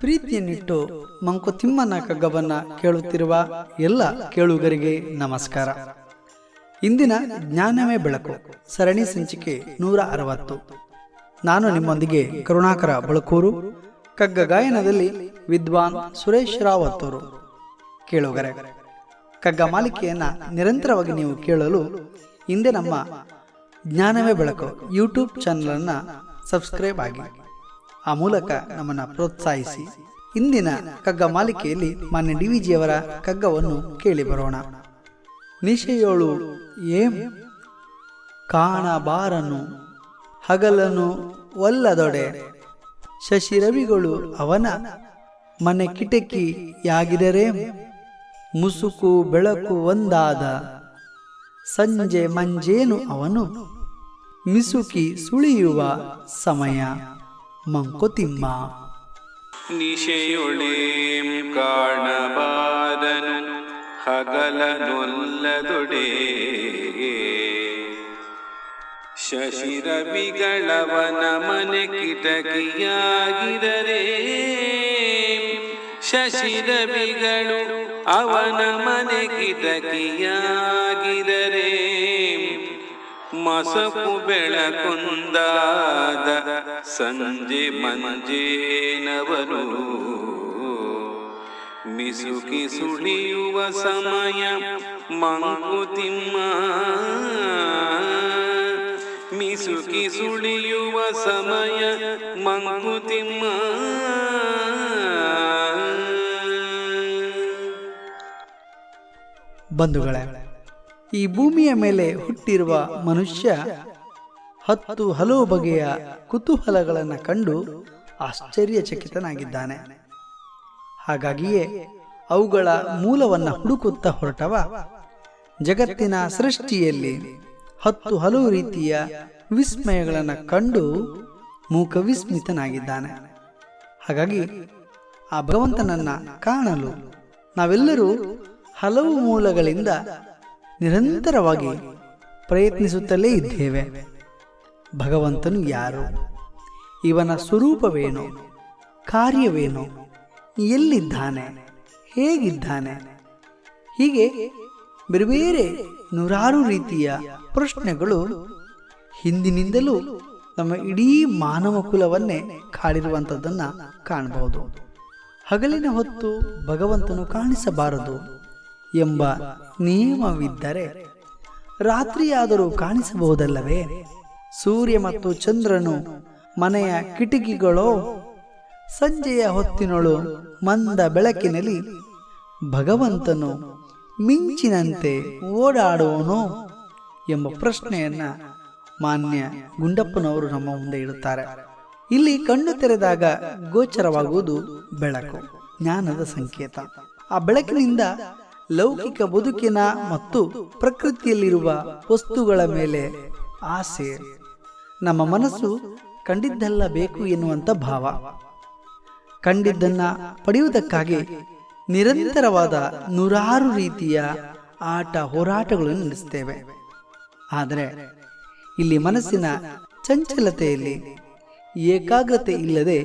ಪ್ರೀತಿಯನ್ನಿಟ್ಟು ಮಂಕುತಿಮ್ಮನ ಕಗ್ಗವನ್ನ ಕೇಳುತ್ತಿರುವ ಎಲ್ಲ ಕೇಳುಗರಿಗೆ ನಮಸ್ಕಾರ. ಇಂದಿನ ಜ್ಞಾನವೇ ಬೆಳಕು, ಸರಣಿ ಸಂಚಿಕೆ ನೂರ ಅರವತ್ತು. ನಾನು ನಿಮ್ಮೊಂದಿಗೆ ಕರುಣಾಕರ ಬಳಕೂರು, ಕಗ್ಗ ಗಾಯನದಲ್ಲಿ ವಿದ್ವಾನ್ ಸುರೇಶ್ ರಾವ್ ಅವರು ಕೇಳುಗರೆ, ಕಗ್ಗ ಮಾಲಿಕೆಯನ್ನ ನಿರಂತರವಾಗಿ ನೀವು ಕೇಳಲು ಹಿಂದೆ ನಮ್ಮ ಜ್ಞಾನವೇ ಬೆಳಕು ಯೂಟ್ಯೂಬ್ ಚಾನಲನ್ನು ಸಬ್ಸ್ಕ್ರೈಬ್ ಆಗಿ. ಆ ಮೂಲಕ ನಮ್ಮನ್ನು ಪ್ರೋತ್ಸಾಹಿಸಿ. ಇಂದಿನ ಕಗ್ಗ ಮಾಲಿಕೆಯಲ್ಲಿ ಮಾನ್ಯ ಡಿ ವಿಜಿಯವರ ಕಗ್ಗವನ್ನು ಕೇಳಿ ಬರೋಣ. ನಿಶೆಯೋಳು ಏಂ ಕಾಣಬಾರನು, ಹಗಲನು ಒಲ್ಲದೊಡೆ. ಶಶಿರವಿಗಳು ಅವನ ಮನೆ ಕಿಟಕಿಯಾಗಿದರೆ, ಮುಸುಕು ಬೆಳಕು ಒಂದಾದ. ಸಂಜೆ ಮಂಜೇನು ಅವನು, ಮಿಸುಕಿ ಸುಳಿಯುವ ಸಮಯ. ಮಂಕುತಿಮ್ಮ. ನಿಶೆಯೊಳೇಂ ಕಾಣಬಾರನು ಹಗಲನೊಲ್ಲದೊಡೆ. ಶಶಿರವಿಗಳವನ ಮನೆ ಕಿಟಕಿಯಾಗಿದರೆ ಶಶಿರವಿಗಳು ಅವನ ಮನೆ ಕಿಟಕಿಯಾಗಿದರೆ ಮಸಕು ಬೆಳಕೊಂದಾದ ಸಂಜೆ ಮಂಜೇನವರು ಮಿಸುಕಿ ಸುಳಿಯುವ ಸಮಯ ಮಂಕುತಿಮ್ಮ ಮಿಸುಕಿ ಸುಳಿಯುವ ಸಮಯ ಮಂಕುತಿಮ್ಮ ಬಂಧುಗಳೇ ಈ ಭೂಮಿಯ ಮೇಲೆ ಹುಟ್ಟಿರುವ ಮನುಷ್ಯ ಹತ್ತು ಹಲವು ಬಗೆಯ ಕುತೂಹಲಗಳನ್ನು ಕಂಡು ಆಶ್ಚರ್ಯಚಕಿತನಾಗಿದ್ದಾನೆ. ಹಾಗಾಗಿಯೇ ಅವುಗಳ ಮೂಲವನ್ನು ಹುಡುಕುತ್ತಾ ಹೊರಟವ ಜಗತ್ತಿನ ಸೃಷ್ಟಿಯಲ್ಲಿ ಹತ್ತು ಹಲವು ರೀತಿಯ ವಿಸ್ಮಯಗಳನ್ನು ಕಂಡು ಮೂಕ ವಿಸ್ಮಿತನಾಗಿದ್ದಾನೆ ಹಾಗಾಗಿ ಆ ಭಗವಂತನನ್ನ ಕಾಣಲು ನಾವೆಲ್ಲರೂ ಹಲವು ಮೂಲಗಳಿಂದ ನಿರಂತರವಾಗಿ ಪ್ರಯತ್ನಿಸುತ್ತಲೇ ಇದ್ದೇವೆ. ಭಗವಂತನು ಯಾರು? ಇವನ ಸ್ವರೂಪವೇನು? ಕಾರ್ಯವೇನು? ಎಲ್ಲಿದ್ದಾನೆ? ಹೇಗಿದ್ದಾನೆ? ಹೀಗೆ ಬೇರೆ ಬೇರೆ ನೂರಾರು ರೀತಿಯ ಪ್ರಶ್ನೆಗಳು ಹಿಂದಿನಿಂದಲೂ ನಮ್ಮ ಇಡೀ ಮಾನವ ಕುಲವನ್ನೇ ಕಾಡಿರುವಂಥದ್ದನ್ನು ಕಾಣಬಹುದು. ಹಗಲಿನ ಹೊತ್ತು ಭಗವಂತನು ಕಾಣಿಸಬಾರದು. ಎಂಬ ನಿಯಮವಿದ್ದರೆ ರಾತ್ರಿಯಾದರೂ ಕಾಣಿಸಬಹುದಲ್ಲವೇ? ಸೂರ್ಯ ಮತ್ತು ಚಂದ್ರನು ಮನೆಯ ಕಿಟಕಿಗಳೋ, ಸಂಜೆಯ ಹೊತ್ತಿನೊಳು ಮಂದ ಬೆಳಕಿನಲ್ಲಿ ಭಗವಂತನು ಮಿಂಚಿನಂತೆ ಓಡಾಡುವನು ಎಂಬ ಪ್ರಶ್ನೆಯನ್ನ ಮಾನ್ಯ ಗುಂಡಪ್ಪನವರು ನಮ್ಮ ಮುಂದೆ ಇಡುತ್ತಾರೆ. ಇಲ್ಲಿ ಕಣ್ಣು ತೆರೆದಾಗ ಗೋಚರವಾಗುವುದು ಬೆಳಕು, ಜ್ಞಾನದ ಸಂಕೇತ. ಆ ಬೆಳಕಿನಿಂದ ಲೌಕಿಕ ಬದುಕಿನ ಮತ್ತು ಪ್ರಕೃತಿಯಲ್ಲಿರುವ ವಸ್ತುಗಳ ಮೇಲೆ ಆಸೆ. ನಮ್ಮ ಮನಸ್ಸು ಕಂಡಿದ್ದೆಲ್ಲ ಬೇಕು ಎನ್ನುವಂಥ ಭಾವ. ಕಂಡಿದ್ದನ್ನ ಪಡೆಯುವುದಕ್ಕಾಗಿ ನಿರಂತರವಾದ ನೂರಾರು ರೀತಿಯ ಆಟ ಹೋರಾಟಗಳನ್ನು ನಡೆಸ್ತೇವೆ ಆದರೆ ಇಲ್ಲಿ ಮನಸ್ಸಿನ ಚಂಚಲತೆಯಲ್ಲಿ ಏಕಾಗ್ರತೆ ಇಲ್ಲದೆ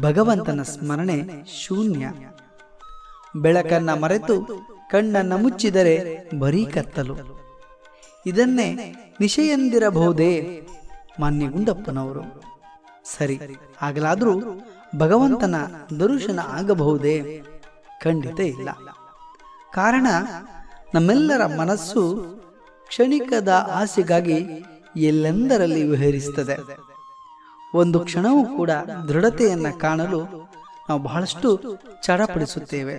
ಭಗವಂತನ ಸ್ಮರಣೆ ಶೂನ್ಯ. ಬೆಳಕನ್ನ ಮರೆತು ಕಣ್ಣನ್ನ ಮುಚ್ಚಿದರೆ ಬರೀ ಕತ್ತಲು. ಇದನ್ನೇ ನಿಶೆಯಂದಿರಬಹುದೇ ಮಾನ್ಯ ಗುಂಡಪ್ಪನವರು ಸರಿ, ಆಗಲಾದರೂ ಭಗವಂತನ ದರ್ಶನ ಆಗಬಹುದೇ? ಖಂಡಿತ ಇಲ್ಲ. ಕಾರಣ, ನಮ್ಮೆಲ್ಲರ ಮನಸ್ಸು ಕ್ಷಣಿಕದ ಆಸೆಗಾಗಿ ಎಲ್ಲೆಂದರಲ್ಲಿ ವಿಹರಿಸುತ್ತದೆ ಒಂದು ಕ್ಷಣವೂ ಕೂಡ ದೃಢತೆಯನ್ನು ಕಾಣಲು ನಾವು ಬಹಳಷ್ಟು ಚಡಪಡಿಸುತ್ತೇವೆ.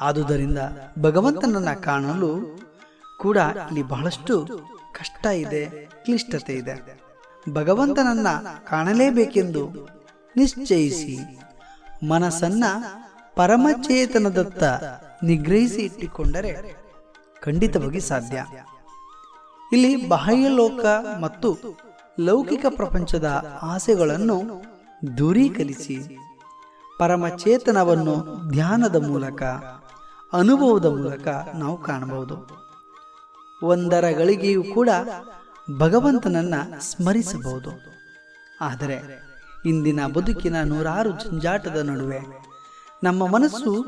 ಆದುದರಿಂದ ಭಗವಂತನನ್ನ ಕಾಣಲು ಕೂಡ ಇಲ್ಲಿ ಬಹಳಷ್ಟು ಕಷ್ಟ ಇದೆ, ಕ್ಲಿಷ್ಟತೆ ಇದೆ. ಭಗವಂತನನ್ನ ಕಾಣಲೇಬೇಕೆಂದು ನಿಶ್ಚಯಿಸಿ ಮನಸ್ಸನ್ನ ಪರಮಚೇತನದತ್ತ ನಿಗ್ರಹಿಸಿ ಇಟ್ಟುಕೊಂಡರೆ ಖಂಡಿತವಾಗಿ ಸಾಧ್ಯ. ಇಲ್ಲಿ ಬಾಹ್ಯಲೋಕ ಮತ್ತು ಲೌಕಿಕ ಪ್ರಪಂಚದ ಆಸೆಗಳನ್ನು ದೂರೀಕರಿಸಿ ಪರಮಚೇತನವನ್ನು ಧ್ಯಾನದ ಮೂಲಕ ಅನುಭವದ ಮೂಲಕ ನಾವು ಕಾಣಬಹುದು. ಒಂದರ ಗಳಿಗೆಯೂ ಕೂಡ ಭಗವಂತನನ್ನ ಸ್ಮರಿಸಬಹುದು. ಆದರೆ ಇಂದಿನ ಬದುಕಿನ ನೂರಾರು ಜಂಜಾಟದ ನಡುವೆ ನಮ್ಮ ಮನಸ್ಸು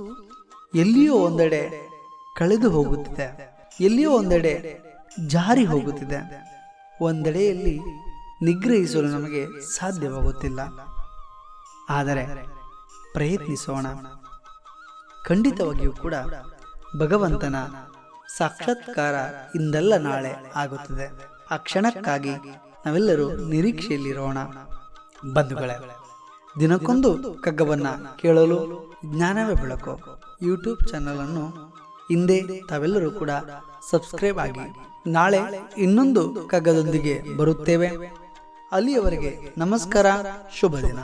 ಎಲ್ಲಿಯೋ ಒಂದೆಡೆ ಕಳೆದು ಹೋಗುತ್ತಿದೆ. ಎಲ್ಲಿಯೋ ಒಂದೆಡೆ ಜಾರಿ ಹೋಗುತ್ತಿದೆ. ಒಂದೆಡೆಯಲ್ಲಿ ನಿಗ್ರಹಿಸಲು ನಮಗೆ ಸಾಧ್ಯವಾಗುತ್ತಿಲ್ಲ. ಆದರೆ ಪ್ರಯತ್ನಿಸೋಣ. ಖಂಡಿತವಾಗಿಯೂ ಕೂಡ ಭಗವಂತನ ಸಾಕ್ಷಾತ್ಕಾರ ಇಂದಲ್ಲ ನಾಳೆ ಆಗುತ್ತದೆ. ಆ ಕ್ಷಣಕ್ಕಾಗಿ ನಾವೆಲ್ಲರೂ ನಿರೀಕ್ಷೆಯಲ್ಲಿರೋಣ. ಬಂಧುಗಳೇ, ದಿನಕ್ಕೊಂದು ಕಗ್ಗವನ್ನು ಕೇಳಲು, ಜ್ಞಾನವೇ ಬೆಳಕು. ಯೂಟ್ಯೂಬ್ ಚಾನಲ್ ಅನ್ನು ಹಿಂದೆ ತಾವೆಲ್ಲರೂ ಕೂಡ ಸಬ್ಸ್ಕ್ರೈಬ್ ಆಗಿ ನಾಳೆ ಇನ್ನೊಂದು ಕಗ್ಗದೊಂದಿಗೆ ಬರುತ್ತೇವೆ. ಅಲ್ಲಿಯವರೆಗೆ ನಮಸ್ಕಾರ ಶುಭ ದಿನ